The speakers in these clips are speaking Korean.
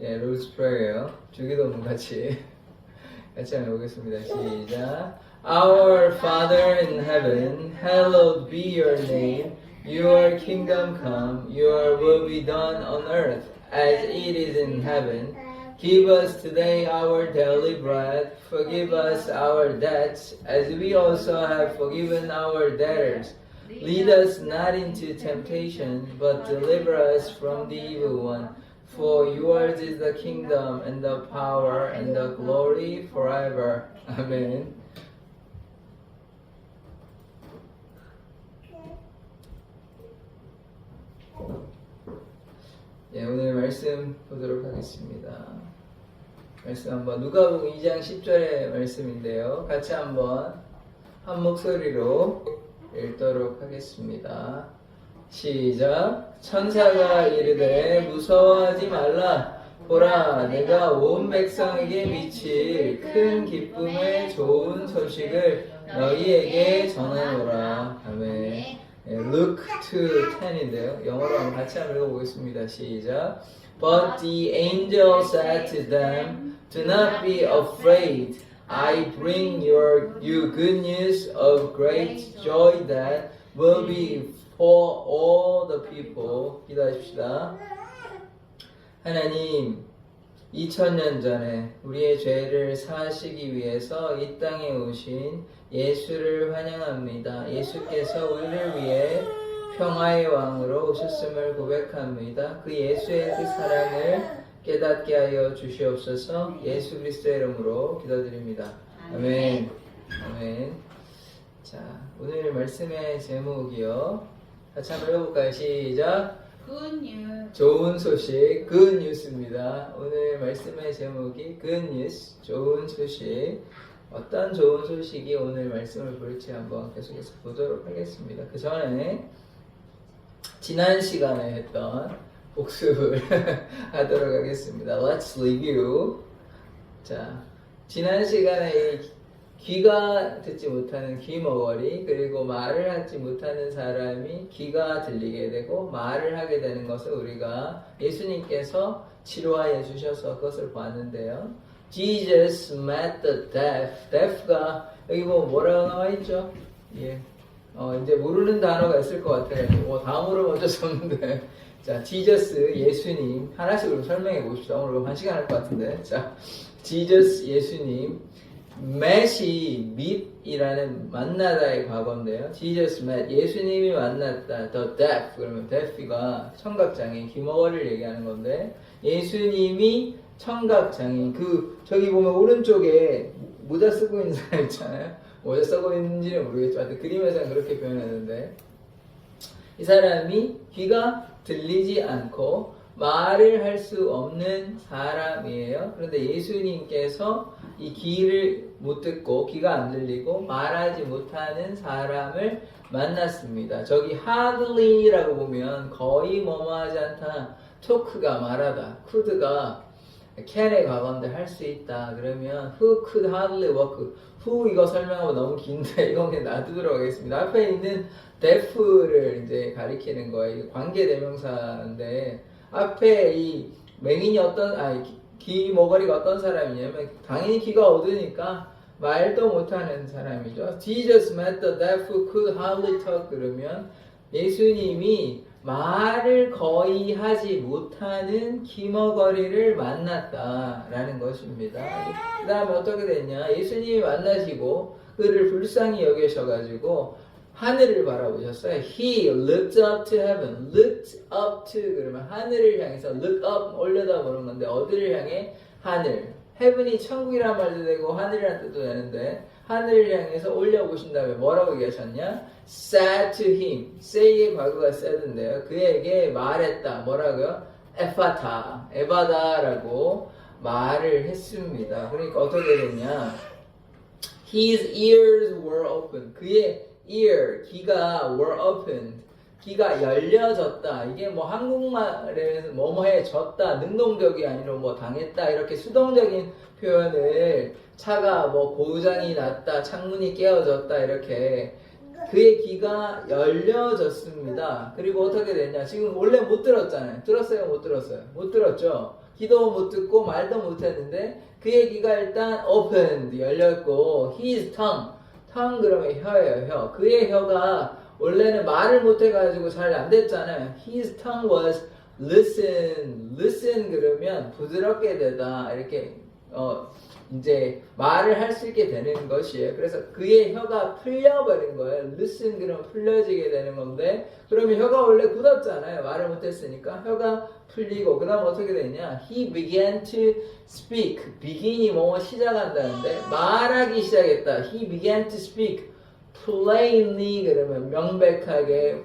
예, 로즈 프레이어. 주기도문 같이 같이 한번 해보겠습니다. 시작. Our Father in heaven, hallowed be your name. Your kingdom come. Your will be done on earth as it is in heaven. Give us today our daily bread. Forgive us our debts, as we also have forgiven our debtors. Lead us not into temptation, but deliver us from the evil one. For yours is the kingdom, and the power, and the glory forever. Amen. 예, 오늘 말씀 보도록 하겠습니다. 말씀 한번 누가복음 2장 10절의 말씀인데요. 같이 한번 한 목소리로 읽도록 하겠습니다. 시작. 천사가 이르되 무서워하지 말라. 보라, 내가 온 백성에게 미칠 큰 기쁨의 좋은 소식을 너희에게 전하노라. 아멘. 예, Luke 2, 10인데요. 영어로 한번 같이 한번 읽어보겠습니다. 시작. But the angel said to them, Do not be afraid. I bring your, you good news of great joy that will be for all the people. 기도하십시다. 하나님, 2000년 전에 우리의 죄를 사하시기 위해서 이 땅에 오신 예수를 환영합니다. 예수께서 우리를 위해 평화의 왕으로 오셨음을 고백합니다. 그 예수의 그 사랑을 깨닫게 하여 주시옵소서 예수 그리스도의 이름으로 기도드립니다. 아멘. 아멘. 자, 오늘 말씀의 제목이요. 같이 한번 읽어볼까요? 시작. Good news. 좋은 소식, good news입니다. 오늘 말씀의 제목이 good news, 좋은 소식. 어떤 좋은 소식이 오늘 말씀을 볼지 한번 계속해서 보도록 하겠습니다. 그 전에 지난 시간에 했던 복습을 하도록 하겠습니다. Let's review. 자, 지난 시간에 이 귀가 듣지 못하는 귀머거리 그리고 말을 하지 못하는 사람이 귀가 들리게 되고 말을 하게 되는 것을 우리가 예수님께서 치료하여 주셔서 그것을 봤는데요. Jesus met the deaf. deaf가 여기 보면 뭐라고 나와 있죠? 예. 어, 이제 모르는 단어가 있을 것 같아요. 뭐 다음으로 먼저 썼는데. 자, Jesus 예수님 하나씩 으로 설명해 봅시다. 오늘 한 시간 할 것 같은데. 자, Jesus 예수님 met이 meet이라는 만나다의 과거인데요. Jesus met 예수님이 만났다. The deaf 그러면 deaf가 청각 장애인 귀머거리를 얘기하는 건데 예수님이 청각 장애인 그 저기 보면 오른쪽에 모자 쓰고 있는 사람 있잖아요. 모자 쓰고 있는지는 모르겠지만 그림에서는 그렇게 표현하는데 이 사람이 귀가 들리지 않고 말을 할 수 없는 사람이에요. 그런데 예수님께서 이 귀를 못 듣고 귀가 안 들리고 말하지 못하는 사람을 만났습니다. 저기 hardly라고 보면 거의 뭐뭐하지 않다. 토크가 말하다. could가 can의 과거인데 할 수 있다. 그러면 who could hardly work. who 이거 설명하면 너무 긴데 이건 그냥 놔두도록 하겠습니다. 앞에 있는 deaf를 이제 가리키는 거예요. 이게 관계 대명사인데 앞에 이 맹인이 어떤 아니 귀- 귀 머거리가 어떤 사람이냐면 당연히 귀가 어두니까 말도 못하는 사람이죠. Jesus met the deaf could hardly talk 그러면 예수님이 말을 거의 하지 못하는 귀머거리를 만났다라는 것입니다. 그 다음에 어떻게 됐냐? 예수님이 만나시고 그를 불쌍히 여기셔가지고 하늘을 바라보셨어요. He looked up to heaven. Looked up to 그러면 하늘을 향해서 look up 올려다보는 건데 어디를 향해? 하늘. heaven이 천국이란 말도 되고 하늘이란 뜻도 되는데 하늘을 향해서 올려보신 다음에 뭐라고 얘기하셨냐? said to him. say의 과거가 said인데요. 그에게 말했다. 뭐라고요? 에파타, 에바다라고 말을 했습니다. 그러니까 어떻게 됐냐? His ears were open. 그의 ear, 귀가 were opened. 귀가 열려졌다. 이게 뭐 한국말에서 뭐뭐해졌다. 능동적이 아니라 뭐 당했다. 이렇게 수동적인 표현을 차가 뭐 고장이 났다. 창문이 깨어졌다. 이렇게 그의 귀가 열려졌습니다. 그리고 어떻게 됐냐? 지금 원래 못 들었잖아요. 들었어요? 못 들었어요? 못 들었죠? 기도 못 듣고 말도 못 했는데 그의 귀가 일단 opened 열렸고 his tongue tongue 그러면 혀예요 혀. 그의 혀가 원래는 말을 못 해가지고 잘 안 됐잖아요. His tongue was listen listen 그러면 부드럽게 되다. 이렇게 어 이제 말을 할 수 있게 되는 것이에요. 그래서 그의 혀가 풀려버린 거예요. 그러면 풀려지게 되는 건데 그러면 혀가 원래 굳었잖아요. 말을 못했으니까 혀가 풀리고 그 다음 어떻게 되냐? He began to speak. begin이 뭐뭐 시작한다는데 말하기 시작했다. He began to speak plainly 그러면 명백하게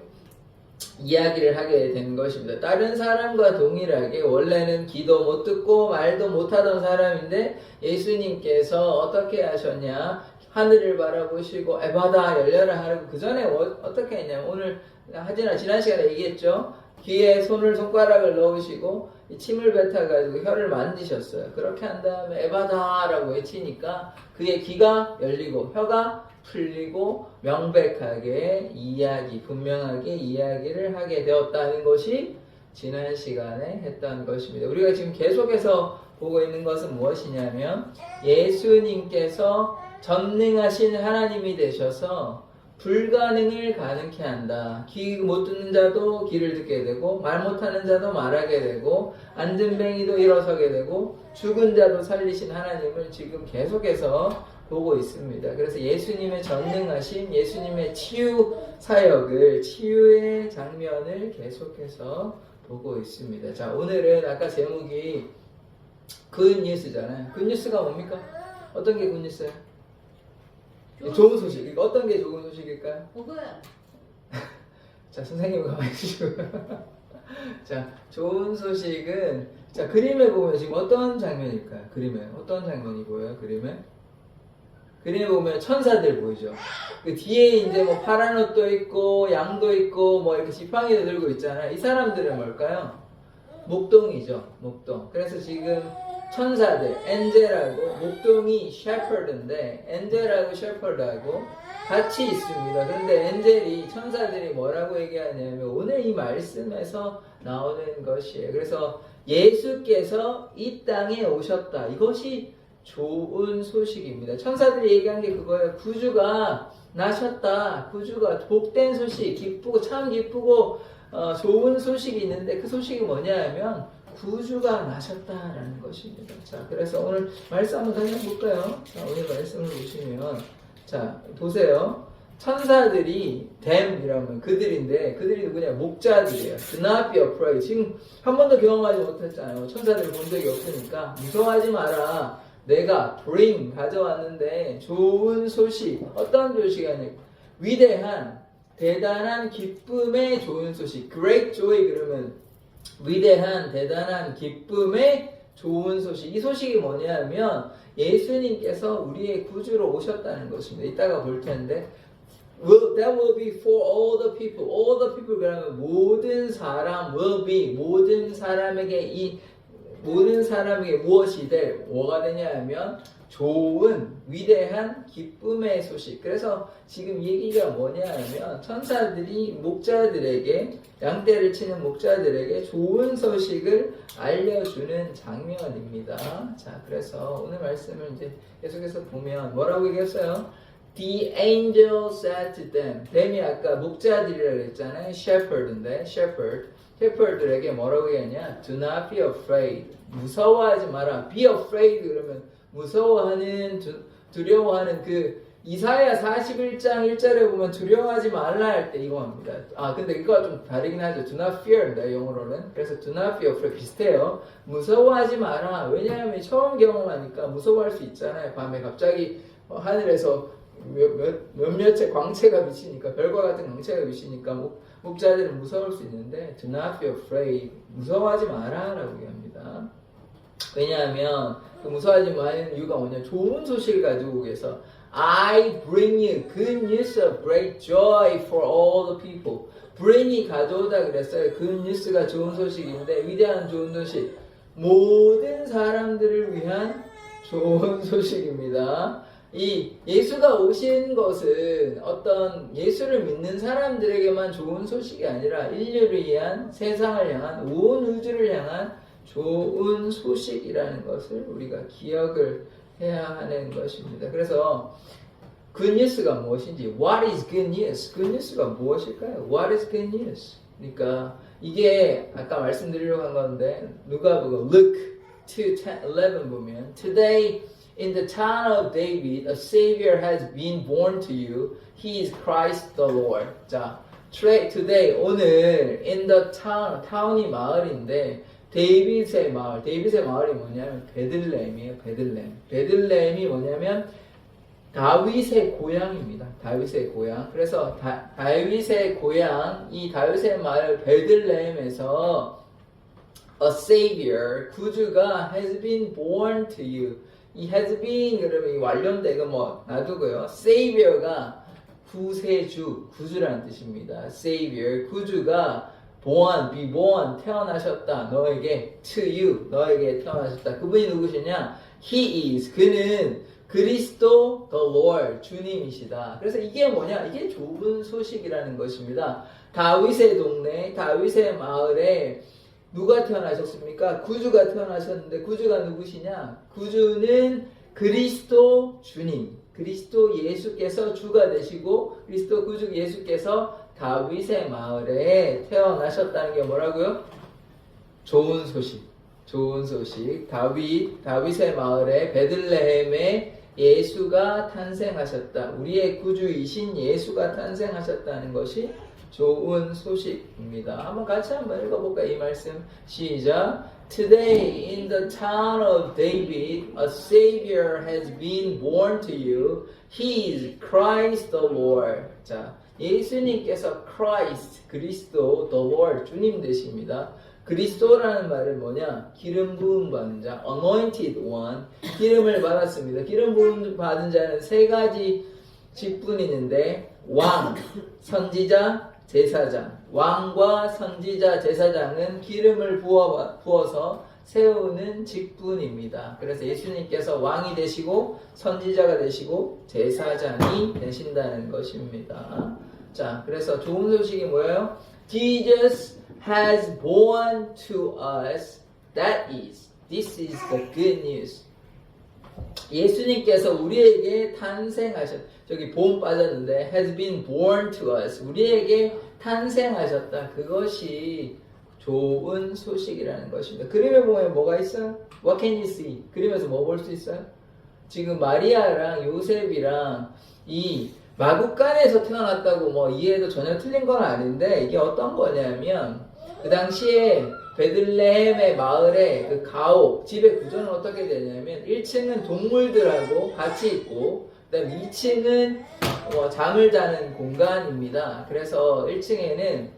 이야기를 하게 된 것입니다. 다른 사람과 동일하게 원래는 기도 못 듣고 말도 못 하던 사람인데 예수님께서 어떻게 하셨냐? 하늘을 바라보시고 에바다 열려라 하고 그 전에 어, 떻게 했냐면 오늘 하진아 지난 시간에 얘기했죠. 귀에 손을 손가락을 넣으시고 이 침을 뱉어가지고 혀를 만지셨어요. 그렇게 한 다음에 에바다라고 외치니까 그의 귀가 열리고 혀가 풀리고 명백하게 이야기, 분명하게 이야기를 하게 되었다는 것이 지난 시간에 했던 것입니다. 우리가 지금 계속해서 보고 있는 것은 무엇이냐면 예수님께서 전능하신 하나님이 되셔서 불가능을 가능케 한다. 귀 못 듣는 자도 귀를 듣게 되고 말 못하는 자도 말하게 되고 안전뱅이도 일어서게 되고 죽은 자도 살리신 하나님을 지금 계속해서 보고 있습니다. 그래서 예수님의 전능하신 예수님의 치유 사역을 치유의 장면을 계속해서 보고 있습니다. 자 오늘은 아까 제목이 굿뉴스잖아요. 굿뉴스가 뭡니까? 어떤 게 굿뉴스예요? 좋은 소식. 이거 어떤 게 좋은 소식일까요? 복음 자, 선생님 가만히 계시고. 자, 좋은 소식은, 자, 그림에 보면 지금 어떤 장면일까요? 그림에. 어떤 장면이 보여요, 그림에? 그림에 보면 천사들 보이죠? 그 뒤에 이제 뭐 파란 옷도 있고, 양도 있고, 뭐 이렇게 지팡이도 들고 있잖아요. 이 사람들은 뭘까요? 목동이죠, 목동. 그래서 지금 천사들, 엔젤하고, 목동이 셰퍼드인데, 엔젤하고 셰퍼드하고 같이 있습니다. 그런데 엔젤이, 천사들이 뭐라고 얘기하냐면, 오늘 이 말씀에서 나오는 것이에요. 그래서 예수께서 이 땅에 오셨다. 이것이 좋은 소식입니다. 천사들이 얘기한 게 그거예요. 구주가 나셨다. 구주가 복된 소식, 기쁘고 참 기쁘고 어, 좋은 소식이 있는데 그 소식이 뭐냐면 구주가 나셨다라는 것입니다. 자, 그래서 오늘 말씀 한번 다시 볼까요? 자, 오늘 말씀을 보시면 자, 보세요. 천사들이 댐이라면 그들인데 그들이 누구냐 목자들이에요. Do not be afraid. 지금 한 번도 경험하지 못했잖아요. 천사들을 본 적이 없으니까 무서워하지 마라. 내가 bring 가져왔는데 좋은 소식 어떤 소식이 아니고 위대한 대단한 기쁨의 좋은 소식 great joy 그러면 위대한 대단한 기쁨의 좋은 소식 이 소식이 뭐냐면 예수님께서 우리의 구주로 오셨다는 것입니다. 이따가 볼 텐데 will, that will be for all the people. all the people 그러면 모든 사람 will be 모든 사람에게 이 모든 사람에게 무엇이 될 뭐가 되냐 하면 좋은 위대한 기쁨의 소식. 그래서 지금 얘기가 뭐냐 하면 천사들이 목자들에게 양떼를 치는 목자들에게 좋은 소식을 알려주는 장면입니다. 자, 그래서 오늘 말씀을 이제 계속해서 보면 뭐라고 얘기했어요? The angel said to them. 뱀이 아까 목자들이라고 했잖아요. shepherd인데 shepherd. Shepherd들에게 뭐라고 얘기했냐? Do not be afraid. 무서워하지 마라. Be afraid 그러면 무서워하는 두, 두려워하는 그 이사야 41장 1절에 보면 두려워하지 말라 할 때 이거 합니다. 아 근데 이거가 좀 다르긴 하죠. Do not fear입니다. 영어로는. 그래서 do not be afraid 비슷해요. 무서워하지 마라. 왜냐하면 처음 경험하니까 무서워할 수 있잖아요. 밤에 갑자기 어, 하늘에서 몇, 몇, 몇몇의 광채가 비치니까 별과 같은 광채가 비치니까 목, 목자들은 무서울 수 있는데 do not be afraid. 무서워하지 마라 라고 얘기합니다. 왜냐하면 그 무서워하지 마는 이유가 뭐냐? 좋은 소식을 가지고 오겠어 I bring you good news of great joy for all the people. Bring이 가져오다 그랬어요. Good news가 좋은 소식인데 위대한 좋은 소식. 모든 사람들을 위한 좋은 소식입니다 이 예수가 오신 것은 어떤 예수를 믿는 사람들에게만 좋은 소식이 아니라 인류를 위한 세상을 향한 온 우주를 향한 좋은 소식이라는 것을 우리가 기억을 해야 하는 것입니다. 그래서 good news가 무엇인지 What is good news? good news가 무엇일까요? What is good news? 그러니까 이게 아까 말씀드리려고 한 건데 누가 보고 Luke 2, 10, 11 보면 Today in the town of David a savior has been born to you he is Christ the Lord 자 today 오늘 in the town town이 마을인데 데이빗의 마을 데이빗의 마을이 뭐냐면 베들레헴이에요 베들레헴 베들레헴이 뭐냐면 다윗의 고향입니다. 다윗의 고향. 그래서 다, 다윗의 고향, 이 다윗의 마을 베들레헴에서 a savior, 구주가 has been born to you. 이 has been 그러면 이 완료인데 이거 뭐 놔두고요. savior가 구세주, 구주라는 뜻입니다. savior, 구주가 born, be born, 태어나셨다. 너에게 to you, 너에게 태어나셨다. 그분이 누구시냐? He is, 그는 그리스도 the Lord 주님이시다. 그래서 이게 뭐냐? 이게 좋은 소식이라는 것입니다. 다윗의 동네, 다윗의 마을에 누가 태어나셨습니까? 구주가 태어나셨는데 구주가 누구시냐? 구주는 그리스도 주님, 그리스도 예수께서 주가 되시고 그리스도 구주 예수께서 다윗의 마을에 태어나셨다는 게 뭐라고요? 좋은 소식. 좋은 소식. 다윗, 다윗의 마을에 베들레헴에 예수가 탄생하셨다. 우리의 구주이신 예수가 탄생하셨다는 것이 좋은 소식입니다. 한번 같이 한번 읽어볼까 이 말씀 시작. Today in the town of David a savior has been born to you. He is Christ the Lord. 자, 예수님께서 Christ 그리스도 the Lord 주님 되십니다. 그리스도라는 말은 뭐냐? 기름 부음 받은 자, anointed one, 기름을 받았습니다. 기름 부음 받은 자는 세 가지 직분이 있는데 왕, 선지자, 제사장. 왕과 선지자, 제사장은 기름을 부어, 부어서 세우는 직분입니다. 그래서 예수님께서 왕이 되시고 선지자가 되시고 제사장이 되신다는 것입니다. 자, 그래서 좋은 소식이 뭐예요? Jesus has born to us. That is, this is the good news. 예수님께서 우리에게 탄생하셨, 저기 보험 빠졌는데, has been born to us. 우리에게 탄생하셨다. 그것이 좋은 소식이라는 것입니다. 그림에 보면 뭐가 있어요? What can you see? 그림에서 뭐 볼 수 있어요? 지금 마리아랑 요셉이랑 이 마국간에서 태어났다고 뭐 이해도 전혀 틀린 건 아닌데 이게 어떤 거냐면 그 당시에 베들레헴의 마을에 그 가옥 집의 구조는 어떻게 되냐면 1층은 동물들하고 같이 있고 그다음 2층은 뭐 잠을 자는 공간입니다. 그래서 1층에는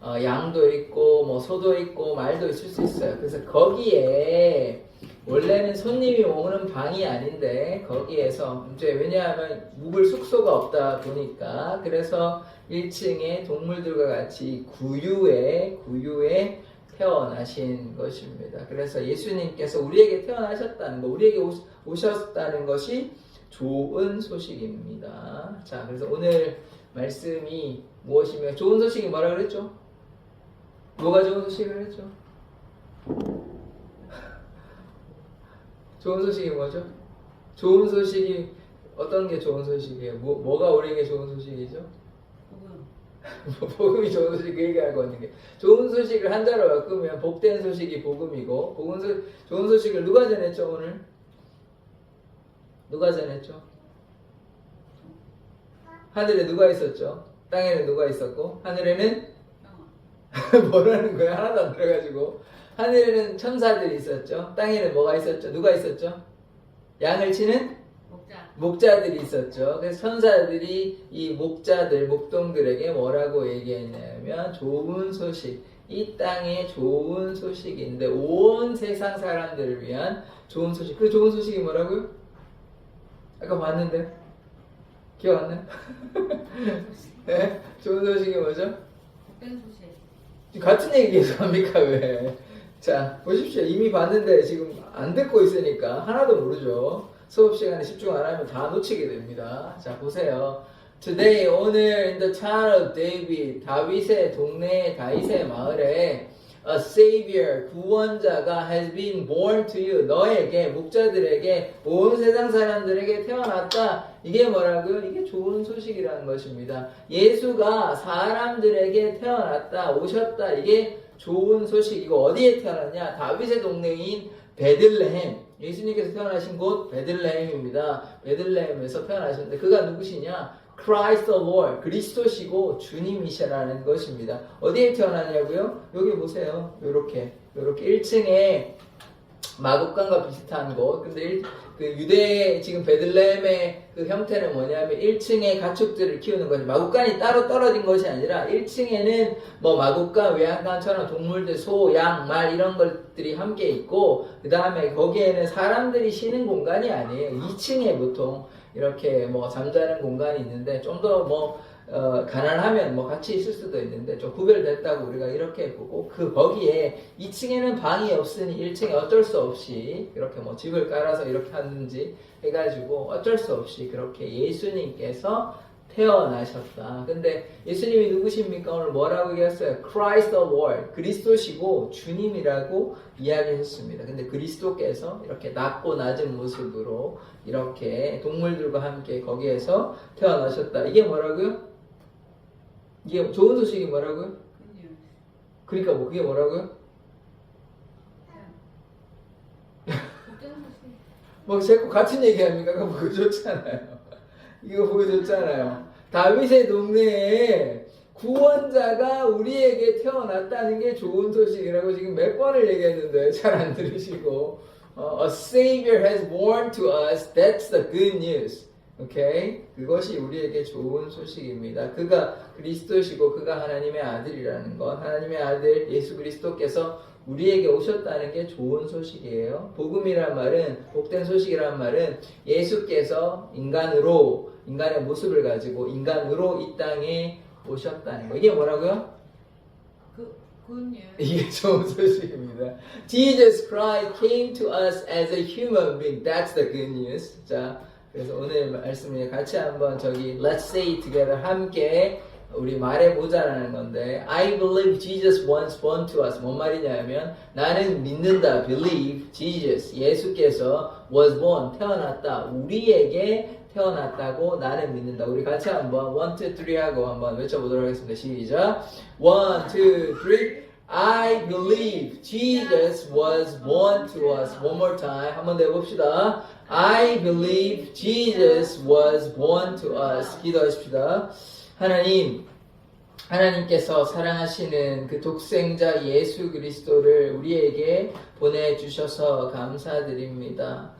어, 양도 있고 뭐 소도 있고 말도 있을 수 있어요. 그래서 거기에 원래는 손님이 오는 방이 아닌데 거기에서 이제 왜냐하면 묵을 숙소가 없다 보니까 그래서 1층에 동물들과 같이 구유에 구유에 태어나신 것입니다. 그래서 예수님께서 우리에게 태어나셨다는 거, 우리에게 오셨다는 것이 좋은 소식입니다. 자, 그래서 오늘 말씀이 무엇이며 좋은 소식이 뭐라 그랬죠? 뭐가 좋은 소식을 했죠? 좋은 소식이 뭐죠? 좋은 소식이 어떤 게 좋은 소식이에요? 뭐, 뭐가 우리에게 좋은 소식이죠? 복음. 뭐 복음이 좋은 소식 그 얘기하고 있는 게 좋은 소식을 한자로 바꾸면 복된 소식이 복음이고 복은 소, 좋은 소식을 누가 전했죠 오늘? 누가 전했죠? 하늘에 누가 있었죠? 땅에는 누가 있었고 하늘에는. 뭐라는 거야 하나도 안 들어가지고 하늘에는 천사들이 있었죠 땅에는 뭐가 있었죠? 누가 있었죠? 양을 치는 목자. 목자들이 있었죠. 그래서 천사들이 이 목자들, 목동들에게 뭐라고 얘기했냐면 좋은 소식, 이 땅에 좋은 소식인데 온 세상 사람들을 위한 좋은 소식. 그 좋은 소식이 뭐라고요? 아까 봤는데 기억 안 나요? 네? 좋은 소식이 뭐죠? 복된 소식. 같은 얘기 계속 합니까 왜? 자 보십시오 이미 봤는데 지금 안 듣고 있으니까 하나도 모르죠. 수업 시간에 집중 안 하면 다 놓치게 됩니다. 자 보세요. Today 오늘 in the town of David 다윗의 동네 다윗의 마을에 a savior 구원자가 has been born to you 너에게 목자들에게 온 세상 사람들에게 태어났다 이게 뭐라고요? 이게 좋은 소식이라는 것입니다. 예수가 사람들에게 태어났다 오셨다 이게 좋은 소식 이거 어디에 태어났냐? 다윗의 동네인 베들레헴 예수님께서 태어나신 곳 베들레헴입니다. 베들레헴에서 태어나셨는데 그가 누구시냐? Christ the Lord 그리스도시고 주님이시라는 것입니다. 어디에 태어났냐고요? 여기 보세요. 요렇게 요렇게 1층에 마곡간과 비슷한 곳. 근데 일- 그 유대 지금 베들레헴의 그 형태는 뭐냐면 1층에 가축들을 키우는 거죠. 마곡간이 따로 떨어진 것이 아니라 1층에는 뭐 마곡간, 외양간처럼 동물들, 소, 양, 말 이런 것들이 함께 있고 그 다음에 거기에는 사람들이 쉬는 공간이 아니에요. 2층에 보통 이렇게 뭐 잠자는 공간이 있는데 좀더뭐 어, 가난하면 뭐 같이 있을 수도 있는데 좀 구별됐다고 우리가 이렇게 보고 그 거기에 2층에는 방이 없으니 1층에 어쩔 수 없이 이렇게 뭐 집을 깔아서 이렇게 하는지 해가지고 어쩔 수 없이 그렇게 예수님께서 태어나셨다. 근데 예수님이 누구십니까? 오늘 뭐라고 얘기했어요? Christ the Lord. 그리스도시고 주님이라고 이야기했습니다. 근데 그리스도께서 이렇게 낮고 낮은 모습으로 이렇게 동물들과 함께 거기에서 태어나셨다. 이게 뭐라고요? 이게 좋은 소식이 뭐라고요? 그러니까 뭐 그게 뭐라고요? 소식. 뭐 자꾸 같은 얘기합니까? 그거 보기 좋잖아요. 이거 보기 좋잖아요. 다윗의 동네에 구원자가 우리에게 태어났다는 게 좋은 소식이라고 지금 몇 번을 얘기했는데 잘 안 들으시고 어, A Savior has born to us. That's the good news. 오케이? 그것이 우리에게 좋은 소식입니다. 그가 그리스도시고 그가 하나님의 아들이라는 것. 하나님의 아들 예수 그리스도께서 우리에게 오셨다는 게 좋은 소식이에요. 복음이란 말은 복된 소식이란 말은 예수께서 인간으로 인간의 모습을 가지고 인간으로 이 땅에 오셨다는 거. 이게 뭐라고요? 그 이게 좋은 소식입니다. Jesus Christ came to us as a human being. That's the good news. 자, 그래서 오늘 말씀에 같이 한번 저기 Let's say together 함께 우리 말해보자라는 건데 I believe Jesus was born to us. 뭔 말이냐면 나는 믿는다. Believe Jesus 예수께서 was born 태어났다. 우리에게 태어났다고 나는 믿는다. 우리 같이 한번 1, 2, 3 하고 한번 외쳐보도록 하겠습니다. 시작. 1, 2, 3 I believe Jesus was born to us. One more time. 한번더 해봅시다. I believe Jesus was born to us. 기도하십시다. 하나님, 하나님께서 사랑하시는 그 독생자 예수 그리스도를 우리에게 보내주셔서 감사드립니다.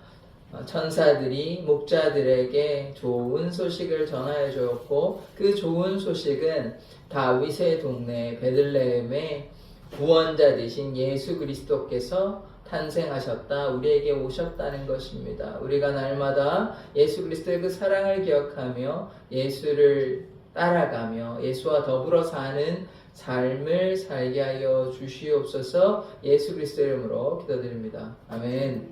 어, 천사들이 목자들에게 좋은 소식을 전하여 주었고 그 좋은 소식은 다윗의 동네 베들레헴에 구원자 되신 예수 그리스도께서 탄생하셨다 우리에게 오셨다는 것입니다. 우리가 날마다 예수 그리스도의 그 사랑을 기억하며 예수를 따라가며 예수와 더불어 사는 삶을 살게 하여 주시옵소서 예수 그리스도 이름으로 기도드립니다. 아멘.